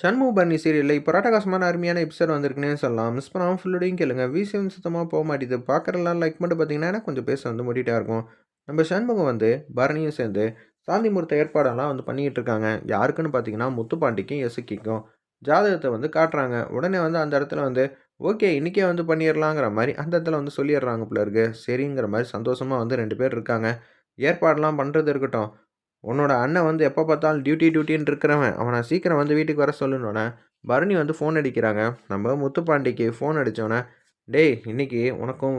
சண்முக பரணி சீரியலில் இப்போ ராட்டகாசமான அருமையான எபிசோட் வந்திருக்குன்னே சொல்லலாம். மிஸ் பண்ணாமல் ஃபுல்லோடையும் கேளுங்க. விசிஎம் சுத்தமாக போக மாட்டேது பார்க்குறலாம் லைக் மட்டும் பார்த்தீங்கன்னா எனக்கு கொஞ்சம் பேச வந்து முடிட்டா இருக்கும். நம்ம சண்முகம் வந்து பரணியும் சேர்ந்து சாந்தி முகூர்த்த ஏற்பாடெல்லாம் வந்து பண்ணிக்கிட்டு இருக்காங்க. யாருக்குன்னு பார்த்தீங்கன்னா முத்துப்பாண்டிக்கும் எசுக்கிக்கும் ஜாதகத்தை வந்து காட்டுறாங்க. உடனே வந்து அந்த இடத்துல வந்து ஓகே இன்றைக்கே வந்து பண்ணிடலாங்கிற மாதிரி அந்த இடத்துல வந்து சொல்லிடுறாங்க பிள்ளருக்கு சரிங்கிற மாதிரி சந்தோஷமாக வந்து ரெண்டு பேர் இருக்காங்க. ஏற்பாடெல்லாம் பண்ணுறது இருக்கட்டும். உன்னோட அண்ணன் வந்து எப்போ பார்த்தாலும் டியூட்டி டியூட்டின்னு இருக்கிறவன். அவனை சீக்கிரம் வந்து வீட்டுக்கு வர சொல்லணுன்னே பரணி வந்து ஃபோன் அடிக்கிறாங்க. நம்ம முத்துப்பாண்டிக்கு ஃபோன் அடித்தோன்னே டேய் இன்னைக்கு உனக்கும்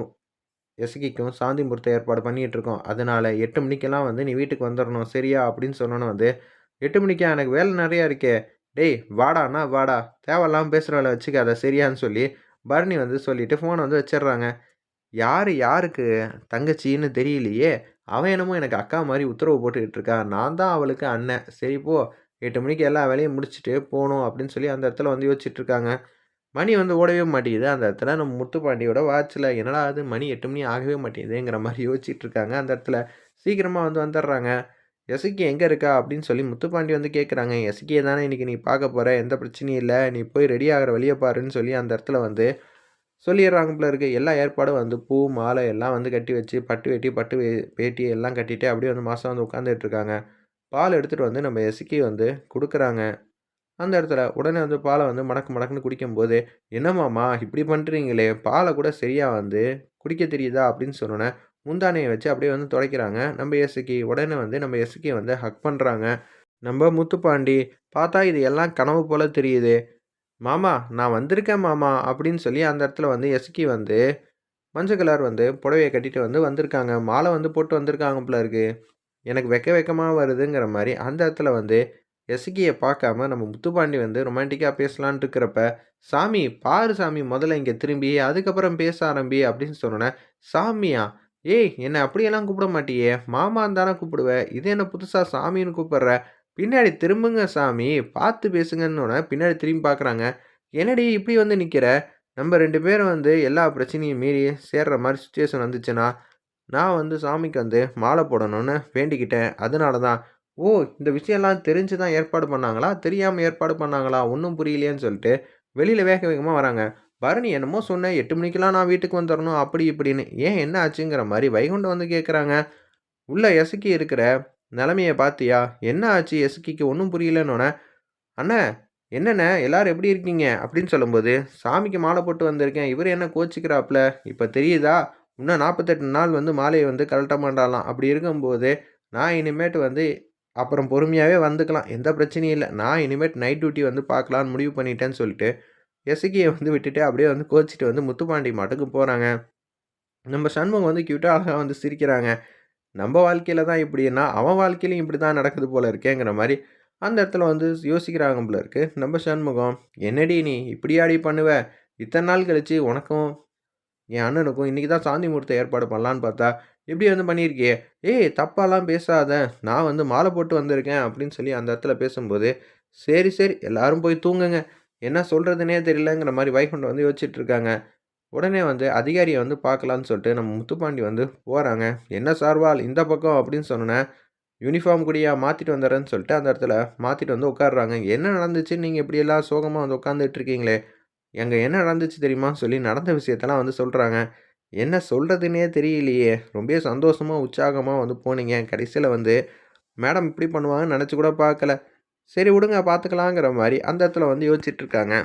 எசகிக்கும் சாந்தி முகூர்த்த ஏற்பாடு பண்ணிகிட்டு இருக்கோம். அதனால் எட்டு மணிக்கெல்லாம் வந்து நீ வீட்டுக்கு வந்துடணும் சரியா? அப்படின்னு சொன்னோன்னே வந்து எட்டு மணிக்கா? எனக்கு வேலை நிறையா இருக்கே. டேய் வாடாண்ணா வாடா. தேவையில்லாமல் பேசுகிற வேலை வச்சுக்காத. சரியான்னு சொல்லி பரணி வந்து சொல்லிவிட்டு ஃபோனை வந்து வச்சிடுறாங்க. யார் யாருக்கு? தங்கச்சின்னு தெரியலையே. அவன் என்னமோ எனக்கு அக்கா மாதிரி உத்தரவு போட்டுக்கிட்டு இருக்கா. நான் தான் அவளுக்கு அண்ணன். சரி போ. எட்டு மணிக்கு எல்லா வேலையும் முடிச்சுட்டு போகணும் அப்படின்னு சொல்லி அந்த இடத்துல வந்து யோசிச்சுட்டு இருக்காங்க. மணி வந்து ஓடவே மாட்டேங்குது. அந்த இடத்துல நம்ம முத்துப்பாண்டியோட வாட்சில் என்னடா அது மணி எட்டு மணி ஆகவே மாட்டேங்குதுங்கிற மாதிரி யோசிச்சுட்டு இருக்காங்க. அந்த இடத்துல சீக்கிரமாக வந்து வந்துடுறாங்க. எசுக்கி எங்கே இருக்கா? அப்படின்னு சொல்லி முத்துப்பாண்டி வந்து கேட்குறாங்க எசுக்கியை தானே இன்றைக்கி நீ பார்க்க போகிற எந்த பிரச்சனையும் இல்லை. நீ போய் ரெடி ஆகிற வழியை பாருன்னு சொல்லி அந்த இடத்துல வந்து சொல்லிடுறாங்க போல இருக்கு. எல்லா ஏற்பாடும் வந்து பூ மாலை எல்லாம் வந்து கட்டி வச்சு பட்டு வெட்டி பட்டு பேட்டி எல்லாம் கட்டிட்டு அப்படியே வந்து மாதம் வந்து உட்காந்துட்டு இருக்காங்க. பால் எடுத்துகிட்டு வந்து நம்ம எசுக்கி வந்து கொடுக்குறாங்க. அந்த இடத்துல உடனே வந்து பாலை வந்து மடக்கு மடக்குன்னு குடிக்கும்போது என்னமாம்மா இப்படி பண்ணுறீங்களே பாலை கூட சரியாக வந்து குடிக்க தெரியுதா? அப்படின்னு சொன்னோன்னே முந்தானையை வச்சு அப்படியே வந்து துடைக்கிறாங்க. நம்ம எசுக்கி உடனே வந்து நம்ம எசுக்கி வந்து ஹக் பண்ணுறாங்க நம்ம முத்துப்பாண்டி பார்த்தா இது எல்லாம் கனவு போல் தெரியுது. மாமா நான் வந்திருக்கேன் மாமா அப்படின்னு சொல்லி அந்த இடத்துல வந்து எஸ்கி வந்து மஞ்சள் கலர் வந்து புடவையை கட்டிட்டு வந்து வந்திருக்காங்க. மாலை வந்து போட்டு வந்திருக்காங்க போல இருக்கு. எனக்கு வெக்க வெக்கமாக வருதுங்கிற மாதிரி அந்த இடத்துல வந்து எஸ்கியை பார்க்காம நம்ம முத்துப்பாண்டி வந்து ரொமான்டிக்காக பேசலான் இருக்கிறப்ப சாமி பாரு சாமி முதல்ல இங்கே திரும்பி அதுக்கப்புறம் பேச ஆரம்பி அப்படின்னு சொன்னோன்னே சாமியா? ஏய் என்னை அப்படியெல்லாம் கூப்பிட மாட்டியே? மாமான் தானே கூப்பிடுவேன் இது என்ன புதுசாக சாமின்னு கூப்பிட்ற? பின்னாடி திரும்புங்க சாமி பார்த்து பேசுங்கன்னு பின்னாடி திரும்பி பார்க்குறாங்க. என்னடி இப்படி வந்து நிற்கிற நம்ம ரெண்டு பேரும் வந்து எல்லா பிரச்சனையும் மீறி சேர்ற மாதிரி சுச்சுவேஷன் வந்துச்சுன்னா நான் வந்து சாமிக்கு வந்து மாலை போடணும்னு வேண்டிக்கிட்டேன். அதனால தான் ஓ இந்த விஷயம்லாம் தெரிஞ்சு தான் ஏற்பாடு பண்ணாங்களா? தெரியாமல் ஏற்பாடு பண்ணாங்களா? ஒன்றும் புரியலையேன்னு சொல்லிட்டு வெளியில் வேக வேகமாக வராங்க. பரணி என்னமோ சொன்னேன் எட்டு மணிக்கெலாம் நான் வீட்டுக்கு வந்துடணும் அப்படி இப்படின்னு. ஏன் என்ன ஆச்சுங்கிற மாதிரி வைகுண்டம் வந்து கேட்குறாங்க உள்ள எசக்கி இருக்கிற நிலமையை பார்த்தியா என்ன ஆச்சு? எஸ்கிக்கு ஒன்றும் புரியலன்னொன்னே அண்ணே என்னண்ணே? எல்லாரும் எப்படி இருக்கீங்க? அப்படின்னு சொல்லும்போது சாமிக்கு மாலை போட்டு வந்திருக்கேன். இவர் என்ன கோச்சிக்கிறாப்புல இப்போ தெரியுதா? இன்னும் நாற்பத்தெட்டு நாள் வந்து மாலையை வந்து கழட்ட மாட்டாலாம் அப்படி இருக்கும்போது நான் இனிமேட்டு வந்து அப்புறம் பொறுமையாகவே வந்துக்கலாம். எந்த பிரச்சனையும் இல்லை. நான் இனிமேட் நைட் டியூட்டி வந்து பார்க்கலான்னு முடிவு பண்ணிட்டேன்னு சொல்லிட்டு எசுகியை வந்து விட்டுட்டு அப்படியே வந்து கோச்சிட்டு வந்து முத்துப்பாண்டி மாட்டுக்கு போகிறாங்க நம்ம சண்முகம் வந்து க்யூட்டாக அழகாக வந்து சிரிக்கிறாங்க. நம்ம வாழ்க்கையில் தான் இப்படின்னா அவன் வாழ்க்கையிலையும் இப்படி தான் நடக்குது போல இருக்கேங்கிற மாதிரி அந்த இடத்துல வந்து யோசிக்கிறாங்க போல இருக்கு. நம்ம சண்முகம் என்னடி நீ இப்படியாடி பண்ணுவ? இத்தனை நாள் கழிச்சு உனக்கும் என் அண்ணனுக்கும் இன்றைக்கி தான் சாந்தி முகூர்த்தம் ஏற்பாடு பண்ணலான்னு பார்த்தா இப்படி வந்து பண்ணியிருக்கியே. ஏய் தப்பாலாம் பேசாத. நான் வந்து மாலை போட்டு வந்திருக்கேன் அப்படின்னு சொல்லி அந்த இடத்துல பேசும்போது சரி சரி எல்லாரும் போய் தூங்குங்க. என்ன சொல்கிறதுனே தெரியலங்கிற மாதிரி வைகுண்டம் வந்து யோசிச்சுட்டு இருக்காங்க. உடனே வந்து அதிகாரியை வந்து பார்க்கலான்னு சொல்லிட்டு நம்ம முத்துப்பாண்டி வந்து போகிறாங்க என்ன சார்வால் இந்த பக்கம் அப்படின்னு சொன்னேன் யூனிஃபார்ம் கூடியா மாற்றிட்டு வந்துடுறேன்னு சொல்லிட்டு அந்த இடத்துல மாற்றிட்டு வந்து உட்காடுறாங்க என்ன நடந்துச்சு நீங்கள் இப்படியெல்லாம் சோகமாக வந்து உட்காந்துட்டு இருக்கீங்களே? எங்கே என்ன நடந்துச்சு தெரியுமா? சொல்லி நடந்த விஷயத்தெல்லாம் வந்து சொல்கிறாங்க என்ன சொல்கிறதுனே தெரியலையே. ரொம்ப சந்தோஷமாக உற்சாகமாக வந்து போனீங்க. கடைசியில் வந்து மேடம் இப்படி பண்ணுவாங்கன்னு நினச்சி கூட பார்க்கல. சரி விடுங்க பார்த்துக்கலாங்கிற மாதிரி அந்த இடத்துல வந்து யோசிச்சுட்ருக்காங்க